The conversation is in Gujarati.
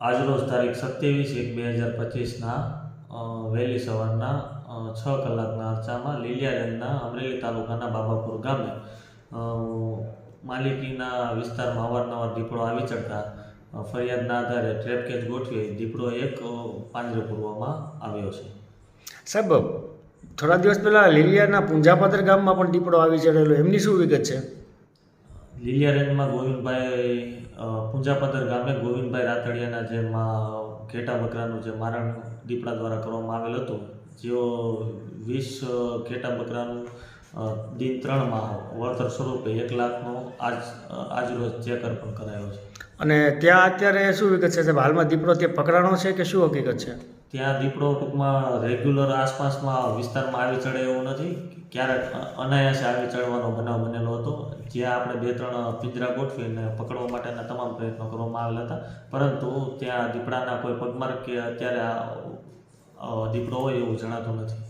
આજરોજ તારીખ સત્યાવીસ એક બે હજાર પચીસના વહેલી સવારના છ કલાકના અરસામાં લીલિયારેનના અમરેલી તાલુકાના બાબાપુર ગામે માલિકીના વિસ્તારમાં અવારનવાર દીપડો આવી ચડતા ફરિયાદના આધારે ટ્રેપ કેચ ગોઠવી દીપડો એક પાંજરે પૂરવામાં આવ્યો છે. સાહેબ થોડા દિવસ પહેલાં લીલિયાના પુંજાપાદર ગામમાં પણ દીપડો આવી ચડેલો. એમની શું વિગત છે? લીલિયા રેન્જમાં ગોવિંદભાઈ અ, પુંજાપદર ગામે ગોવિંદભાઈ રાતડિયાના જે ઘેટા બકરાનું જે મારણ દીપડા દ્વારા કરવામાં આવેલ હતું જેઓ વીસ ઘેટા બકરાનું દિન ત્રણમાં વળતર સ્વરૂપે એક લાખનો આજ આજરોજ ચેક અર્પણ કરાયો છે. અને ત્યાં અત્યારે શું વિગત છે હાલમાં દીપડો ત્યાં પકડાણો છે કે શું હકીકત છે? ત્યાં દીપડો ટૂંકમાં રેગ્યુલર આસપાસમાં વિસ્તારમાં આવી ચડે એવું નથી? ક્યારેક અનાયાસે આવી ચડવાનો બનાવ બનેલો હતો, જ્યાં આપણે બે ત્રણ પિંજરા ગોઠવીને પકડવા માટેના તમામ પ્રયત્નો કરવામાં આવેલા હતા. પરંતુ ત્યાં દીપડાના કોઈ પગમાર્ગ કે અત્યારે દીપડો હોય એવું જણાતું નથી.